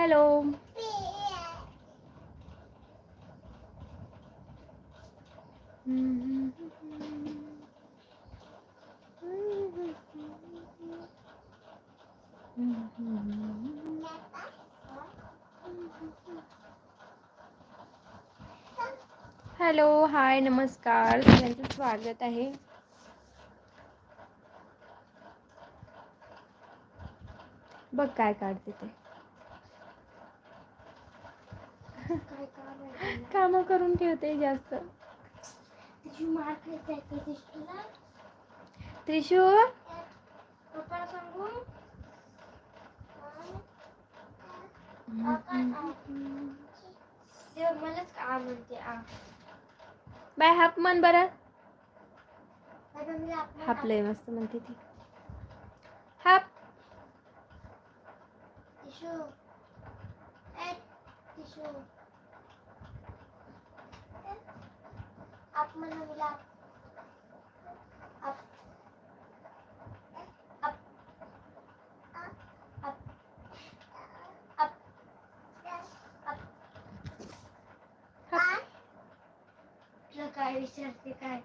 Hello hello hi नमस्कार. स्वागत आहे. बघ काय काढते ते. ते मलाच आ म्हणते आ. बाय हाप मन बरं. हापलंय मस्त म्हणते ती. हाप. टिशू ए टिशू आप म्हणा मला आप आप आप आप आप हाप. तुला काय विचारते काय?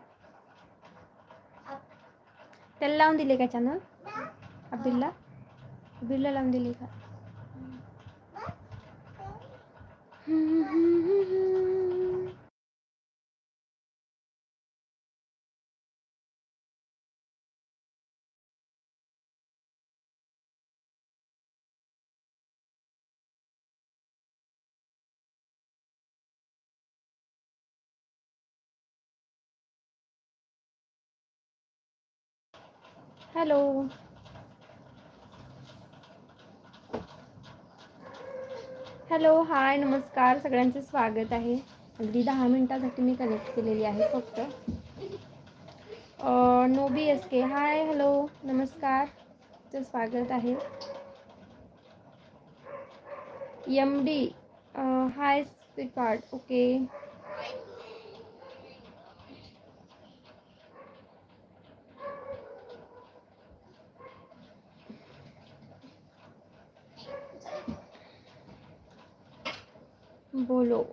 त्याला लावून दिले का चॅनल अब्दुल्ला? अब्दुल्ला लावून दिले का? हॅलो। हॅलो, हाय, नमस्कार, सगळ्यांचे स्वागत आहे. अगदी दहा मिनिटासाठी मी कनेक्ट केलेली आहे फक्त. No B S K hi hello नमस्कार स्वागत आहे. एम डी हाय स्वीकार्ड ओके बोलो.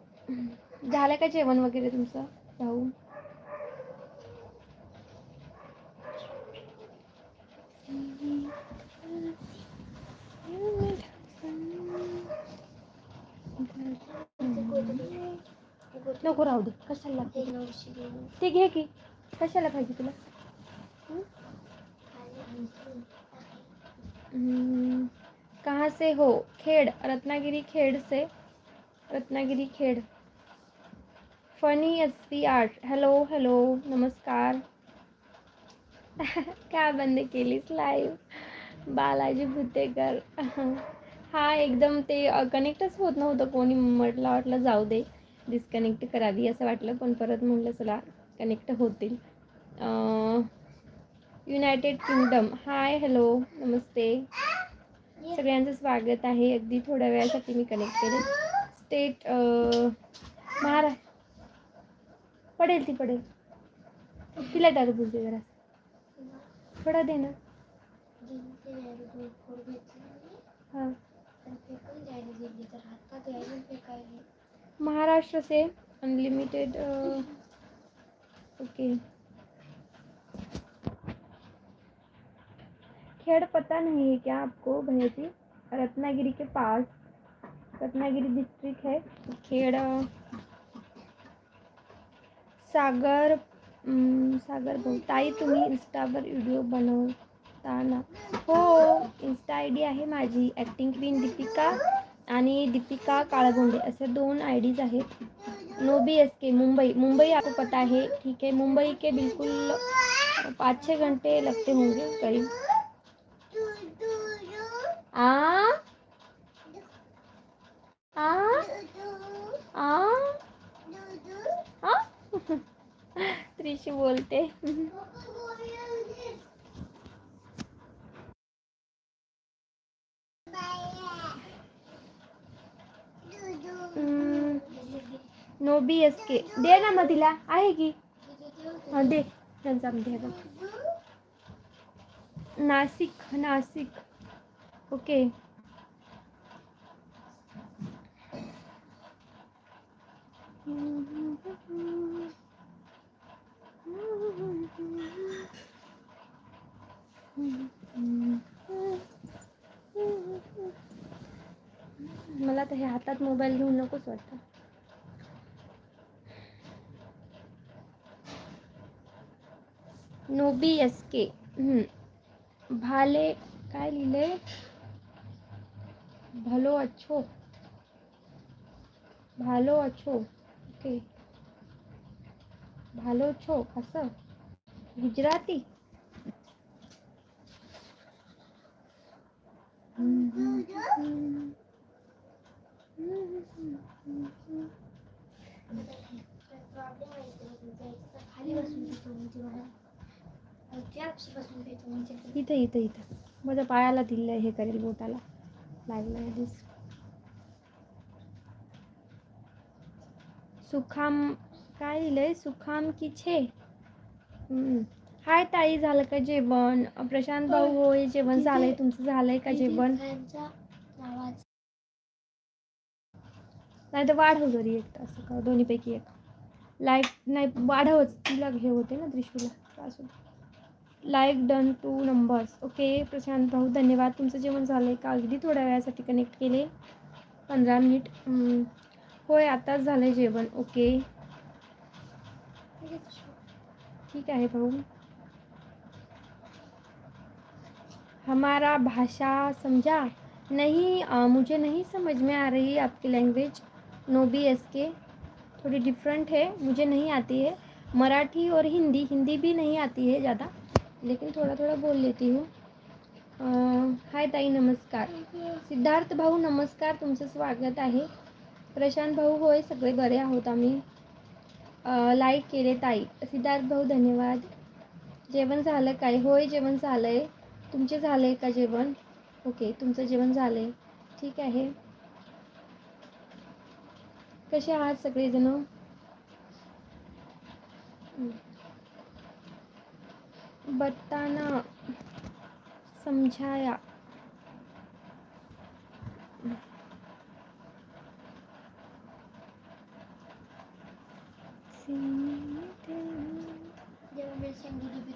झालं का जेवण वगैरे तुमचं? राहू. नको राहू दे. कशाला? ते घे की. कशाला पाहिजे तुला? कहाँ से हो? खेड. रत्नागिरी खेड से Ratnagiri Khed. Funny S P art hello hello नमस्कार. काय बंद केलीस लाईव्ह बालाजी भुतेकर. हा एकदम ते कनेक्टच होत नव्हतं कोणी. म्हटलं वाटलं जाऊ दे. डिस्कनेक्ट करावी असं वाटलं पण परत म्हटलं चला कनेक्ट होतील. युनायटेड किंगडम हाय हॅलो नमस्ते. सगळ्यांचं स्वागत आहे. अगदी थोड्या वेळासाठी मी कनेक्ट केले. स्टेट महारा पडेल ती पडेल तिला टरबूज दे जरा. थोडा दे ना. दिल्लीचे जायला फोड घेतली हां. आणि फेकून जायला दिल्ली तर हातात यायला फेकायला महाराष्ट्र से अनलिमिटेड ओके खेड़ पता नहीं है क्या आपको भैया जी? रत्नागिरी के पास. रत्नागिरी डिस्ट्रिक्ट है खेड़ सागर सागर भाऊ. ताई तुम्ही इंस्टावर व्हिडिओ बनवता ना हो इंस्टा आय डी आहे माझी. ॲक्टिंग क्वीन दीपिका आणि दीपिका काळगोंडे. असे दोन आय डीज आहेत. No B S K Mumbai. Mumbai आपको पता है ठीक है मुंबई के बिल्कुल पाँच छः घंटे लगते होंगे. करीब. आ? त्रिशी बोलते। नो बी एस के दे ना मग तिला आहे की? हाँ दे. त्यांचा दे नाशिक नाशिक ओके. मला तर हे हातात मोबाईल घेऊन नकोच वाटतं. नोबी एस के भाले काय लिहिले? भलो अच्छो भालो अच्छो ओके. भालो छो असं. गुजराती. इथं इथं इथं. माझ्या पायाला दिलं हे करेल बोटाला. लागलं आधीच सुखाम काय लिहिलंय? सुखाम की छे. हाय ताई झालं का जेवण? प्रशांत भाऊ होय जेवण झालंय? तुमचं झालंय का जेवण? नाही तर वाढव जरी एक तास का दोन्हीपैकी एक. लाईक नाही वाढवच. तिला हे होते ना त्रिशूला त्रास होतो. Like done two numbers okay Prashant भाऊ धन्यवाद. तुमचं जेवण झालं आहे का? अगदी थोड्या वेळासाठी कनेक्ट केले. पंधरा मिनिट. होय आताच झालं जेवण. ओके. ठीक है भाऊ. हमारा भाषा समझा. नहीं अ, मुझे नहीं समझ में आ रही आपकी language no B S K थोड़ी डिफरेंट है मुझे नहीं आती है. मराठी और हिंदी हिंदी भी नहीं आती है ज़्यादा. लेकिन थोड़ा थोड़ा बोल लेती हूँ. हाय ताई नमस्कार. सिद्धार्थ भाऊ नमस्कार. तुमचं स्वागत आहे. प्रशांत भाऊ होय सगळे बरे आहोत आम्ही. लाईक केले ताई. सिद्धार्थ भाऊ धन्यवाद. जेवण झालं काय? होय जेवण झालं आहे तुमचे झालं आहे का जेवण? ओके तुमचं जेवण झालं आहे ठीक आहे. कसे आहात सगळेजण? बताना समझाया. जेव्हा मी संगीत होती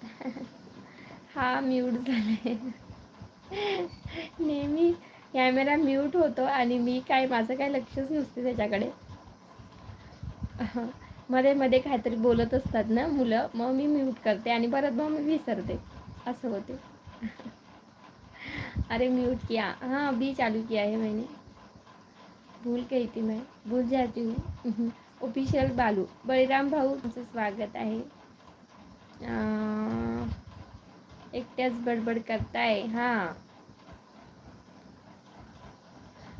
हा म्यूट झालाय. नेहमी कॅमेरा म्यूट होतो आणि मी काय माझं काय लक्षच नसते त्याच्याकडे. मध्ये मध्ये काहीतरी बोलत असतात ना मुलं मग मी म्यूट करते आणि परत मग मी विसरते. असं होते. अरे म्यूट किया. हाँ अभी चालू किया है मैंने. भूल गई थी मैं. भूल जाती हूँ. ऑफिशियल बालू. बळीराम भाऊ तुमचं स्वागत आहे. एकट्याच बडबड करताय हां.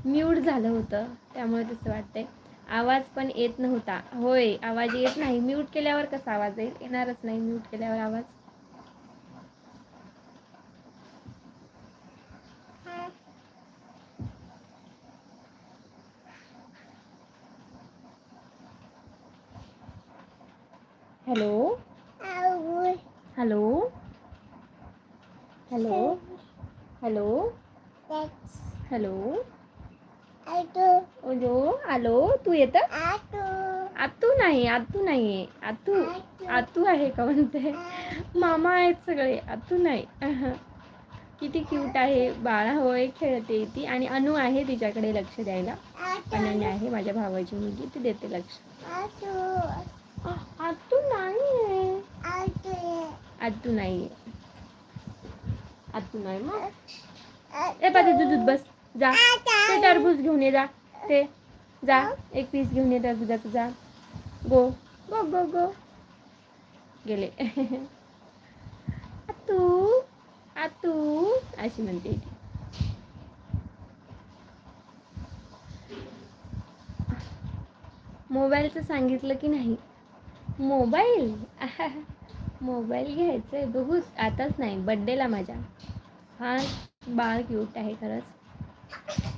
म्यूट झालं होतं त्यामुळे तसं वाटतंय. आवाज पण येत नव्हता. होय आवाज येत नाही. म्यूट केल्यावर कसा आवाज येईल? येणारच नाही म्यूट केल्यावर आवाज. हॅलो. ओलो आलो. तू येत? आतू नाही आतू नाही आतू आतू आहे का म्हणते? मामा आहेत सगळे आतू नाही. किती क्यूट आहे. बाळा होय खेळते ती आणि अनु आहे तिच्याकडे लक्ष द्यायला. अनन्या आहे माझ्या भावाची मुलगी ती देते लक्ष. आतू नाही आतू नाही आतू नाही मग. ए पाठी दूध बस. जा. ते टरबूज घेऊन ये जा. ते जा. एक पीस घेऊन ये टरबुजाचं. जा. गो. गो गो गो. गेले. आतू. आतू. अशी म्हणते मोबाईलचं सांगितलं की नाही? मोबाईल? मोबाईल घ्यायचं आहे बघू. आताच नाही. बड्डेला माझ्या. हा बाळ क्यूट आहे खरंच.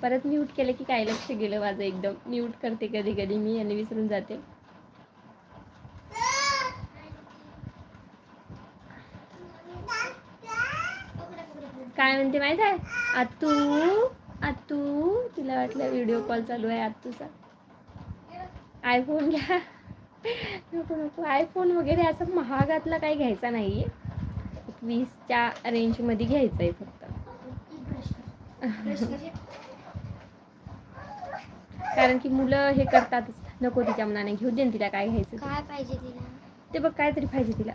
परत म्यूट केलं की काय लक्ष गेलं माझं एकदम. म्यूट करते कधी कधी मी आणि विसरून जाते. काय म्हणते माहीत आहे? आतू आतू तिला वाटलं व्हिडिओ कॉल चालू आहे आतूचा. आयफोन घ्या. नको नको. आयफोन वगैरे असं महागातला काही घ्यायचा नाही आहे वीसच्या रेंजमध्ये घ्यायचं आहे फक्त. कारण की मुलं हे करतातच नको तिच्या मनाने घेऊ दे ना तिला काय घ्यायचं. काय पाहिजे तिला? ते बघ काहीतरी पाहिजे तिला.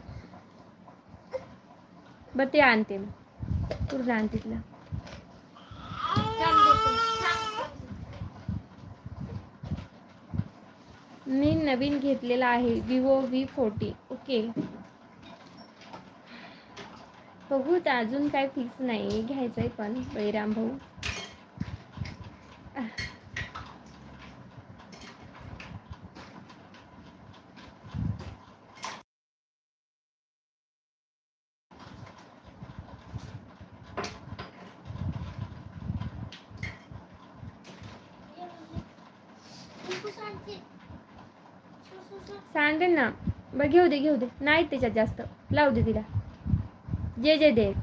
बरं ते आणते मग पूर्ण आणते तिला. मी नवीन घेतलेला आहे विवो व्ही फोर्टी ओके बघू तर अजून काय फिक्स नाही घ्यायचं आहे पण बळीराम भाऊ. सांगेल ना. बघ घेऊ दे घेऊ दे. नाही त्याच्यात जास्त. लावू दे तिला. जे जे दे.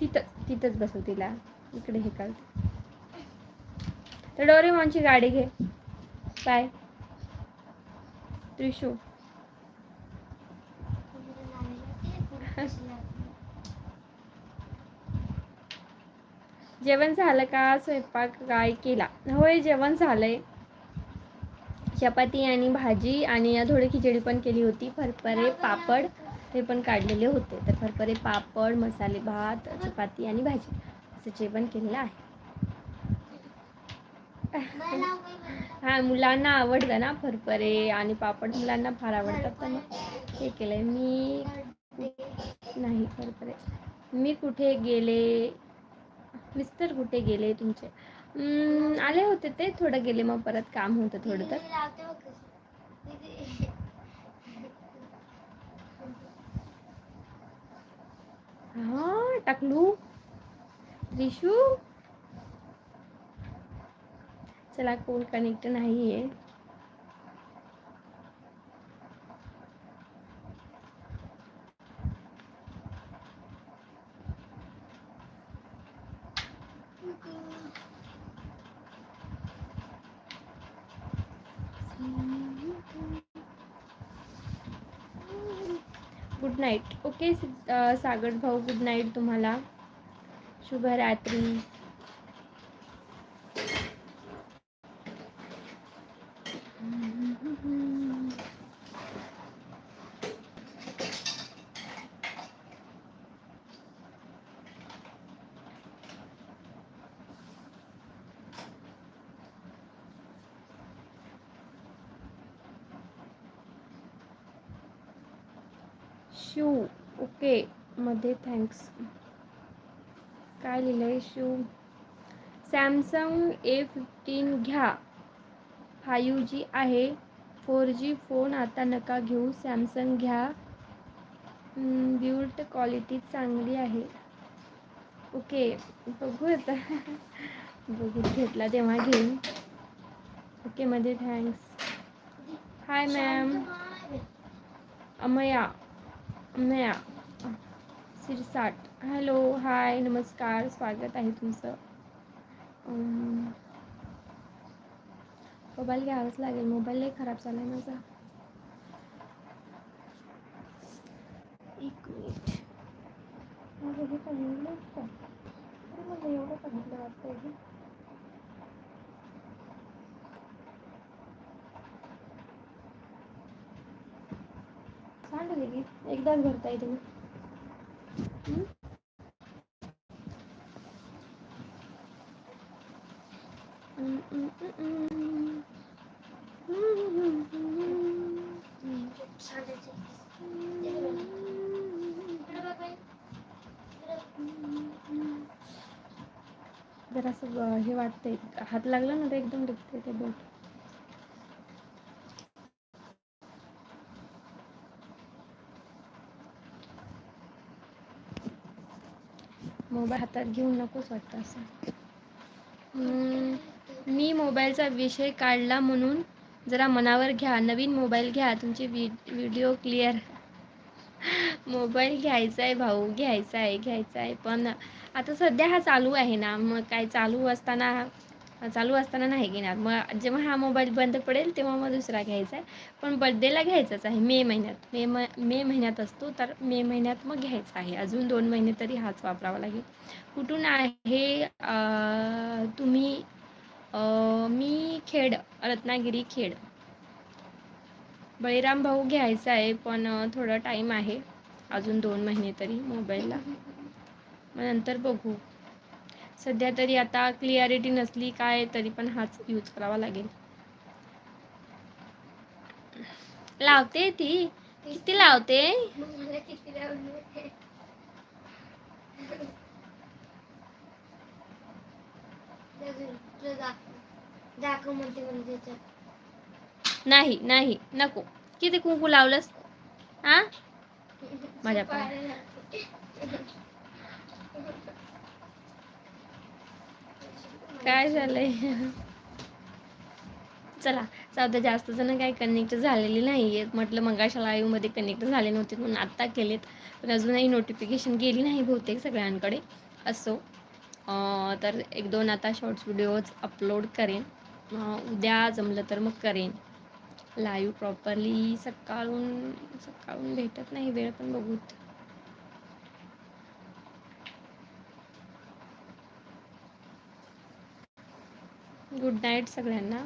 तिथं तिथंच बसव तिला. इकडे हे काल तर डोरेमॉनची गाडी घे. काय त्रिशू. जेवण झालं का? स्वयंपाक काय केला? होय जेवण झालंय. चपाती आणि भाजी आणि थोडी खिचडी पण केली होती. फरफरे पापड हे पण काढलेले होते. तर फरफरे पापड मसाले भात चपाती आणि भाजी असं जेवण केलेलं आहे. हा मुलांना आवडतं ना फरफरे आणि पापड मुलांना फार आवडतात. तर मग हे केलंय. मी नाही फरफरे. मी कुठे गेले? मिस्टर कुठे गेले तुमचे? हम्म, आले होते ते थोडं गेले मग परत काम होतं थोडं तर. लावते बघ हा टाकलू. रिशू? चला कोण कनेक्ट नाहीये आहे गुड नाईट ओके सागर भाऊ गुड नाईट तुम्हाला. शुभरात्री. शिव ओके मध्ये थँक्स काय लिहिलंय शिव सॅमसंग ए फिफ्टीन घ्या. फायू जी आहे. फोर जी फोन आता नका घेऊ. सॅमसंग घ्या. बिल्ट क्वालिटी चांगली आहे. ओके बघू आता. बघू घेतला तेव्हा घेईन. ओके मध्ये थँक्स हाय मॅम. अमया. नया सिरसाट. हॅलो हाय नमस्कार स्वागत आहे तुमचं. मोबाईल घ्यावाच लागेल. मोबाईल लई खराब झाला आहे माझा. एक मिनिट मला हे सांगितलं का? अरे मला एवढं पहिलं वाटतंय सांडले की. एकदाच भरताय तुम्ही ना. जरासं हे वाटतंय. हात लागला ना तर एकदम दुखते ते बोट. मोबाईल हातात घेऊन नकोच वाटतं असं. मी मोबाईलचा विषय काढला म्हणून जरा मनावर घ्या. नवीन मोबाईल घ्या. तुमचे व्हि व्हिडिओ क्लिअर. मोबाईल घ्यायचा आहे भाऊ घ्यायचा आहे घ्यायचा आहे पण आता सध्या हा चालू आहे ना. मग काय चालू असताना चालू असताना नाही घेणार. मग जेव्हा हा मोबाईल बंद पडेल तेव्हा मग दुसरा घ्यायचा आहे. पण बड्डेला घ्यायचाच आहे मे महिन्यात. मे म मे महिन्यात असतो तर मे महिन्यात मग घ्यायचा आहे. अजून दोन महिने तरी हाच वापरावा लागेल. कुठून आहे तुम्ही मी खेड रत्नागिरी खेड. बळीराम भाऊ घ्यायचा आहे पण थोडा टाईम आहे. अजून दोन महिने तरी मोबाईलला. मग नंतर बघू. सध्या तरी आता क्लिअरिटी नसली काय तरी पण हाच यूज करावा लागेल. लावते ती. किती लावते? नाही नाही नको. किती कुंकू लावलंस? हा माझ्या पाया. पायाला. काय झालंय? चला सध्या जास्त जण काही कनेक्ट झालेली नाही आहेत म्हटलं मंगाशा लाईव्हमध्ये कनेक्ट झाले नव्हते म्हणून आत्ता केलेत. पण अजूनही नोटिफिकेशन गेली नाही बहुतेक सगळ्यांकडे. असो. तर एक दोन आता शॉर्ट्स व्हिडिओज अपलोड करेन. उद्या जमलं तर मग करेन. लाईव्ह प्रॉपरली सकाळून सकाळून भेटत नाही वेळ पण बघूत. गुड नाईट सगळ्यांना.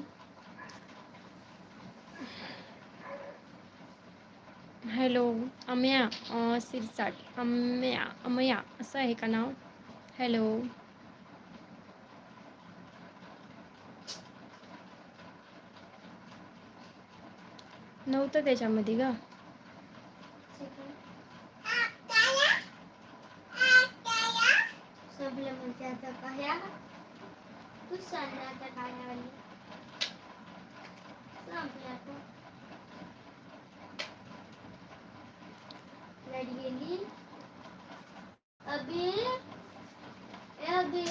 हॅलो अमया सिरसाट अमया अमया असं आहे का नाव? हॅलो. नव्हतं त्याच्यामध्ये ग. तू सांग आता काय आली संपली आता लाइट गेली अबे अबे